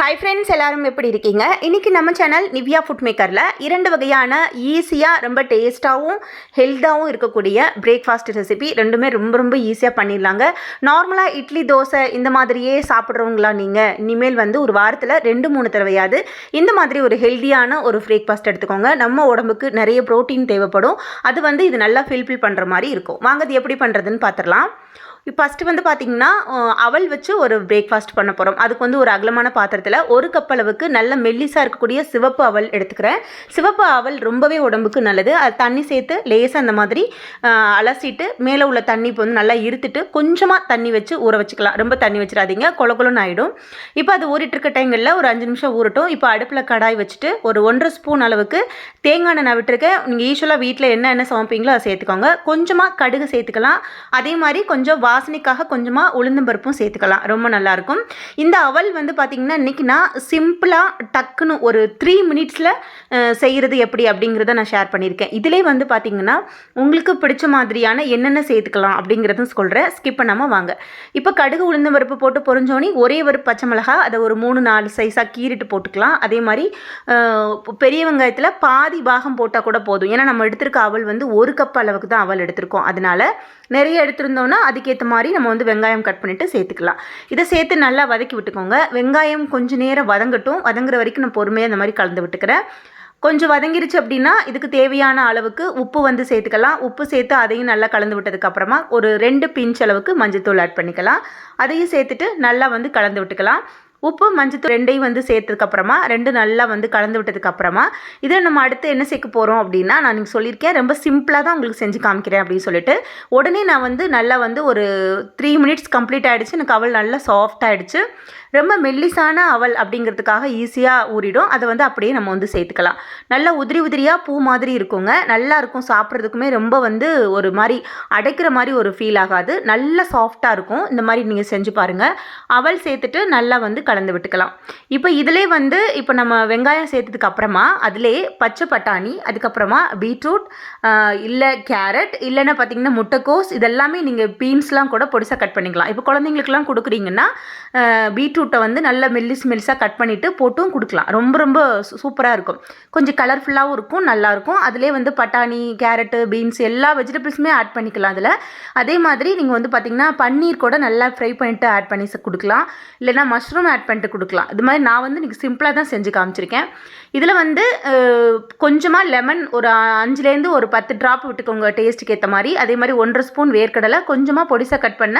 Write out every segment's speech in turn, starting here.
Hi friends எல்லாரும் எப்படி இருக்கீங்க? இன்றைக்கி நம்ம சேனல் நிவ்யா ஃபுட் மேக்கரில் இரண்டு வகையான ஈஸியாக ரொம்ப டேஸ்ட்டாகவும் ஹெல்த்தாகவும் இருக்கக்கூடிய பிரேக்ஃபாஸ்ட் ரெசிபி ரெண்டுமே ரொம்ப ரொம்ப ஈஸியாக பண்ணிடலாங்க. நார்மலாக இட்லி தோசை இந்த மாதிரியே சாப்பிட்றவங்களா நீங்கள் இனிமேல் வந்து ஒரு வாரத்தில் ரெண்டு மூணு தடவையாவது இந்த மாதிரி ஒரு ஹெல்த்தியான ஒரு பிரேக்ஃபாஸ்ட் எடுத்துக்கோங்க. நம்ம உடம்புக்கு நிறைய ப்ரோட்டீன் தேவைப்படும். அது வந்து இது நல்லா ஃபில்ஃபில் பண்ணுற மாதிரி இருக்கும். வாங்க அது எப்படி பண்ணுறதுன்னு பார்த்துடலாம் ஃபஸ்ட்டு வந்து பார்த்திங்கன்னா அவள் அவல் வச்சு ஒரு பிரேக்ஃபாஸ்ட் பண்ண போகிறோம் அதுக்கு வந்து ஒரு அகலமான பாத்திரத்தில் ஒரு கப் அளவுக்கு நல்ல மெல்லிஸாக இருக்கக்கூடிய சிவப்பு அவல் எடுத்துக்கிறேன். சிவப்பு அவல் ரொம்பவே உடம்புக்கு நல்லது. அது தண்ணி சேர்த்து லேசாக அந்த மாதிரி அலசிட்டு மேலே உள்ள தண்ணி இப்போ வந்து நல்லா இருத்துட்டு கொஞ்சமாக தண்ணி வச்சு ஊற வச்சுக்கலாம். ரொம்ப தண்ணி வச்சிடாதீங்க. கொல ஆகிடும் இப்போ அது ஊறிட்டு இருக்க டைங்களில் ஒரு அஞ்சு நிமிஷம் ஊறட்டும். இப்போ அடுப்பில் கடாய் வச்சுட்டு ஒரு ஒன்றரை ஸ்பூன் அளவுக்கு தேங்காய் எண்ணெய் நான் விட்டுருக்கேன். நீங்கள் யூஸ்வலாக வீட்டில் என்ன என்ன சமைப்பீங்களோ அதை சேர்த்துக்கோங்க. கொஞ்சமாக கடுகு சேர்த்துக்கலாம். அதே மாதிரி கொஞ்சம் வாசனைக்காக கொஞ்சமாக உளுந்தம்பருப்பும் சேர்த்துக்கலாம். ரொம்ப நல்லாயிருக்கும் இந்த அவல் வந்து பார்த்திங்கன்னா இன்றைக்கி நான் சிம்பிளாக டக்குன்னு ஒரு த்ரீ மினிட்ஸில் செய்கிறது எப்படி அப்படிங்கிறத நான் ஷேர் பண்ணியிருக்கேன். இதிலே வந்து பார்த்திங்கன்னா உங்களுக்கு பிடிச்ச மாதிரியான என்னென்ன சேர்த்துக்கலாம் அப்படிங்கிறதும் சொல்கிறேன் ஸ்கிப் பண்ணாமல் வாங்க. இப்போ கடுகு உளுந்தம்பருப்பு போட்டு பொரிஞ்சோனே ஒரே ஒரு பச்சை மிளகா அதை ஒரு மூணு நாலு சைஸாக கீறிட்டு போட்டுக்கலாம். அதே மாதிரி பெரிய வெங்காயத்தில் பாதி பாகம் போட்டால் கூட போதும். ஏன்னா நம்ம எடுத்திருக்க அவல் வந்து ஒரு கப் அளவுக்கு தான் அவல் எடுத்திருக்கோம். அதனால நிறைய எடுத்திருந்தோம்னா அதுக்கேற்ற மாதிரி நம்ம வந்து வெங்காயம் கட் பண்ணிவிட்டு சேர்த்துக்கலாம். இதை சேர்த்து நல்லா வதக்கி விட்டுக்கோங்க. வெங்காயம் கொஞ்சம் நேரம் வதங்கட்டும். வதங்குற வரைக்கும் நான் பொறுமையாக இந்த மாதிரி கலந்து விட்டுக்கிறேன். கொஞ்சம் வதங்கிருச்சு அப்படின்னா இதுக்கு தேவையான அளவுக்கு உப்பு வந்து சேர்த்துக்கலாம். உப்பு சேர்த்து அதையும் நல்லா கலந்து விட்டதுக்கப்புறமா ஒரு ரெண்டு பிஞ்ச் அளவுக்கு மஞ்சத்தூள் ஆட் பண்ணிக்கலாம். அதையும் சேர்த்துட்டு நல்லா வந்து கலந்து விட்டுக்கலாம். உப்பு மஞ்சத்தூள் ரெண்டையும் வந்து சேர்த்ததுக்கப்புறமா ரெண்டு நல்லா வந்து கலந்து விட்டதுக்கப்புறமா இதில் நம்ம அடுத்து என்ன சேர்க்க போகிறோம் அப்படின்னா நான் நீங்கள் சொல்லியிருக்கேன் ரொம்ப சிம்பிளாக தான் உங்களுக்கு செஞ்சு காமிக்கிறேன் அப்படின்னு சொல்லிட்டு உடனே நான் வந்து நல்லா வந்து ஒரு த்ரீ மினிட்ஸ் கம்ப்ளீட் ஆகிடுச்சு எனக்கு அவள் நல்லா சாஃப்ட் ஆகிடுச்சு ரொம்ப மெல்லிசான அவல் அப்படிங்கிறதுக்காக ஈஸியாக ஊறிடும். அதை வந்து அப்படியே நம்ம வந்து சேர்த்துக்கலாம். நல்லா உதிரி உதிரியாக பூ மாதிரி இருக்குங்க. நல்லா இருக்கும். சாப்பிட்றதுக்குமே ரொம்ப வந்து ஒரு மாதிரி அடைக்கிற மாதிரி ஒரு ஃபீல் ஆகாது. நல்லா சாஃப்டாக இருக்கும். இந்த மாதிரி நீங்கள் செஞ்சு பாருங்கள் அவல் சேர்த்துட்டு நல்லா வந்து கலந்து விட்டுக்கலாம். இப்போ இதிலே வந்து இப்போ நம்ம வெங்காயம் சேர்த்ததுக்கு அப்புறமா அதிலே பச்சை பட்டாணி அதுக்கப்புறமா பீட்ரூட் இல்லை கேரட் இல்லைன்னா பார்த்தீங்கன்னா முட்டைக்கோஸ் இதெல்லாமே நீங்கள் பீன்ஸ்லாம் கூட பொடிசாக கட் பண்ணிக்கலாம். இப்போ குழந்தைங்களுக்குலாம் கொடுக்குறீங்கன்னா பீட்ரூட் பீட்ரூட்டை வந்து நல்ல மெல்லிஸ் மெல்லிஸாக கட் பண்ணிவிட்டு போட்டும் கொடுக்கலாம். ரொம்ப ரொம்ப சூப்பராக இருக்கும். கொஞ்சம் கலர்ஃபுல்லாகவும் இருக்கும் நல்லாயிருக்கும் அதிலே வந்து பட்டாணி கேரட்டு பீன்ஸ் எல்லா வெஜிடபிள்ஸுமே ஆட் பண்ணிக்கலாம் அதில். அதே மாதிரி நீங்கள் வந்து பார்த்திங்கன்னா பன்னீர் கூட நல்லா ஃப்ரை பண்ணிவிட்டு ஆட் பண்ணி கொடுக்கலாம். இல்லைனா மஷ்ரூம் ஆட் பண்ணிட்டு கொடுக்கலாம். இது மாதிரி நான் வந்து இன்றைக்கி சிம்பிளாக தான் செஞ்சு காமிச்சிருக்கேன். இதில் வந்து கொஞ்சமாக லெமன் ஒரு அஞ்சுலேருந்து ஒரு பத்து ட்ராப் விட்டுக்கோங்க டேஸ்ட்டுக்கு ஏற்ற மாதிரி. அதே மாதிரி ஒன்றரை ஸ்பூன் வேர்க்கடலை கொஞ்சமாக பொடிசாக கட் பண்ண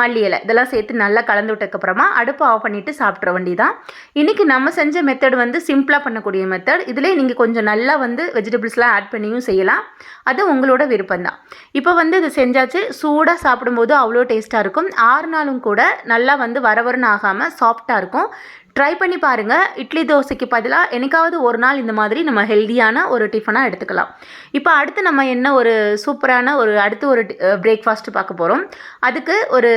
மல்லி இலை. இதெல்லாம் சேர்த்து நல்லா கலந்து விட்டதுக்கப்புறமா அடுப்பு ஆஃப் பண்ணிவிட்டு சாப்பிட்ற வண்டி தான் இன்றைக்கி நம்ம செஞ்ச மெத்தட் வந்து சிம்பிளாக பண்ணக்கூடிய மெத்தட் இதிலே நீங்கள் கொஞ்சம் நல்லா வந்து வெஜிடபிள்ஸ்லாம் ஆட் பண்ணியும் செய்யலாம். அது உங்களோட விருப்பம் தான் இப்போ வந்து இது செஞ்சாச்சு. சூடாக சாப்பிடும்போது அவ்வளோ டேஸ்ட்டாக இருக்கும். ஆறு நாளும் கூட நல்லா வந்து வரவரன்னு ஆகாமல் சாஃப்டாக இருக்கும். ட்ரை பண்ணி பாருங்கள் இட்லி தோசைக்கு பதிலாக என்னைக்காவது ஒரு நாள் இந்த மாதிரி நம்ம ஹெல்தியான ஒரு டிஃபனாக எடுத்துக்கலாம். இப்போ அடுத்து நம்ம என்ன ஒரு சூப்பரான ஒரு அடுத்து ஒரு பிரேக்ஃபாஸ்ட் பார்க்க போகிறோம் அதுக்கு ஒரு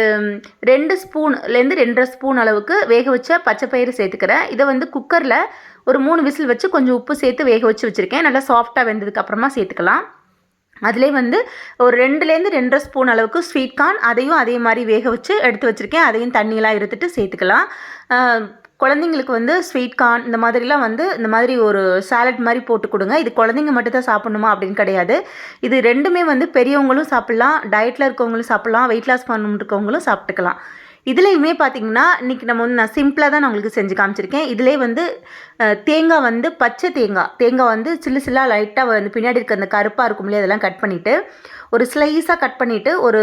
ரெண்டு ஸ்பூன்லேருந்து ரெண்டரை ஸ்பூன் அளவுக்கு வேக வச்ச பச்சை பயிறு சேர்த்துக்கிறேன். இதை வந்து குக்கரில் ஒரு மூணு விசில் வச்சு கொஞ்சம் உப்பு சேர்த்து வேக வச்சு வச்சுருக்கேன். நல்லா சாஃப்டாக வெந்ததுக்கு அப்புறமா சேர்த்துக்கலாம். அதிலே வந்து ஒரு ரெண்டுலேருந்து ரெண்டரை ஸ்பூன் அளவுக்கு ஸ்வீட் கார்ன் அதையும் அதே மாதிரி வேக வச்சு எடுத்து வச்சுருக்கேன். அதையும் தண்ணியெலாம் இருத்துட்டு சேர்த்துக்கலாம். குழந்தைங்களுக்கு வந்து ஸ்வீட் கார்ன் இந்த மாதிரிலாம் வந்து இந்த மாதிரி ஒரு சாலட் மாதிரி போட்டு கொடுங்க. இது குழந்தைங்க மட்டும் தான் சாப்பிடணுமா அப்படின்னு கிடையாது. இது ரெண்டுமே வந்து பெரியவங்களும் சாப்பிட்லாம் டயட்டில் இருக்கவங்களும் சாப்பிட்லாம் வெயிட் லாஸ் பண்ணணும் இருக்கவங்களும் சாப்பிட்டுக்கலாம். இதுலேயுமே பார்த்தீங்கன்னா இன்றைக்கி நம்ம வந்து நான் சிம்பிளாக தான் நான் உங்களுக்கு செஞ்சு காமிச்சிருக்கேன். இதிலே வந்து தேங்காய் வந்து பச்சை தேங்காய். தேங்காய் வந்து சில்லு சில்லாக லைட்டாக வந்து பின்னாடி இருக்க அந்த கருப்பாக இருக்கும் இல்லையா அதெல்லாம் கட் பண்ணிவிட்டு ஒரு ஸ்லைஸாக கட் பண்ணிவிட்டு ஒரு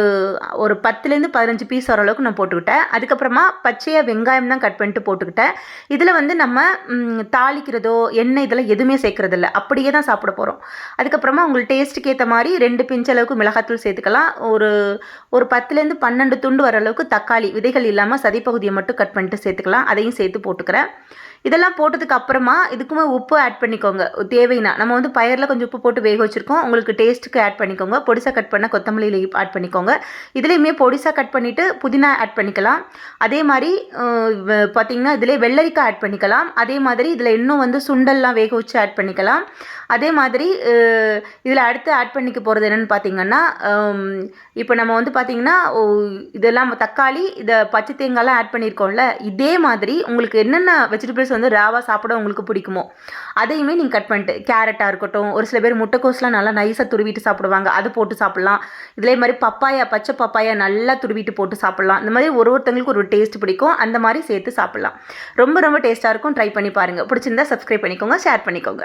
ஒரு பத்துலேருந்து பதினஞ்சு பீஸ் ஓரளவுக்கு நான் போட்டுக்கிட்டேன். அதுக்கப்புறமா பச்சையாக வெங்காயம் தான் கட் பண்ணிட்டு போட்டுக்கிட்டேன். இதில் வந்து நம்ம தாளிக்கிறதோ எண்ணெய் இதெல்லாம் எதுவுமே சேர்க்குறதில்ல. அப்படியே தான் சாப்பிட போகிறோம் அதுக்கப்புறமா உங்களுக்கு டேஸ்ட்டுக்கு ஏற்ற மாதிரி ரெண்டு பிஞ்ச் அளவுக்கு மிளகாத்தூள் சேர்த்துக்கலாம். ஒரு ஒரு பத்துலேருந்து பன்னெண்டு துண்டு வர அளவுக்கு தக்காளி விதைகள் இல்லாமல் சதிப்பகுதியை மட்டும் கட் பண்ணிட்டு சேர்த்துக்கலாம். அதையும் சேர்த்து போட்டுக்கிறேன். இதெல்லாம் போட்டதுக்கு அப்புறமா இதுக்குமே உப்பு ஆட் பண்ணிக்கோங்க. தேவைன்னா நம்ம வந்து பயரில் கொஞ்சம் உப்பு போட்டு வேக வச்சுருக்கோம். உங்களுக்கு டேஸ்ட்டுக்கு ஆட் பண்ணிக்கோங்க. பொடிசாக கட் பண்ண கொத்தமல்லியில் ஆட் பண்ணிக்கோங்க. இதுலேயுமே பொடிசாக கட் பண்ணிவிட்டு புதினா ஆட் பண்ணிக்கலாம். அதே மாதிரி பார்த்திங்கன்னா இதிலே வெள்ளரிக்காய் ஆட் பண்ணிக்கலாம். அதே மாதிரி இதில் இன்னும் வந்து சுண்டல்லாம் வேக வச்சு ஆட் பண்ணிக்கலாம். அதே மாதிரி இதில் அடுத்து ஆட் பண்ணிக்க போகிறது என்னென்னு பார்த்தீங்கன்னா இப்போ நம்ம வந்து பார்த்திங்கன்னா இதெல்லாம் தக்காளி இதை பச்சை தேங்காய்லாம் ஆட் பண்ணியிருக்கோம்ல இதே மாதிரி உங்களுக்கு என்னென்ன வெஜிடபிள்ஸ் வெஜிடபிள்ஸ் வந்து ராவாக சாப்பிட உங்களுக்கு பிடிக்குமோ? அதையுமே நீங்கள் கட் பண்ணிட்டு கேரட்டாக இருக்கட்டும் ஒரு சில பேர் முட்டைக்கோஸ்லாம் நல்லா நைஸாக துருவிட்டு சாப்பிடுவாங்க. அது போட்டு சாப்பிட்லாம். இதே மாதிரி பப்பாயா பச்சை பப்பாயா நல்லா துருவிட்டு போட்டு சாப்பிட்லாம். இந்த மாதிரி ஒரு ஒருத்தங்களுக்கு ஒரு டேஸ்ட் பிடிக்கும். அந்த மாதிரி சேர்த்து சாப்பிட்லாம். ரொம்ப ரொம்ப டேஸ்ட்டாக இருக்கும். ட்ரை பண்ணி பாருங்கள் பிடிச்சிருந்தா சப்ஸ்கிரைப் பண்ணிக்கோங்க ஷேர் பண்ணிக்கோங்க.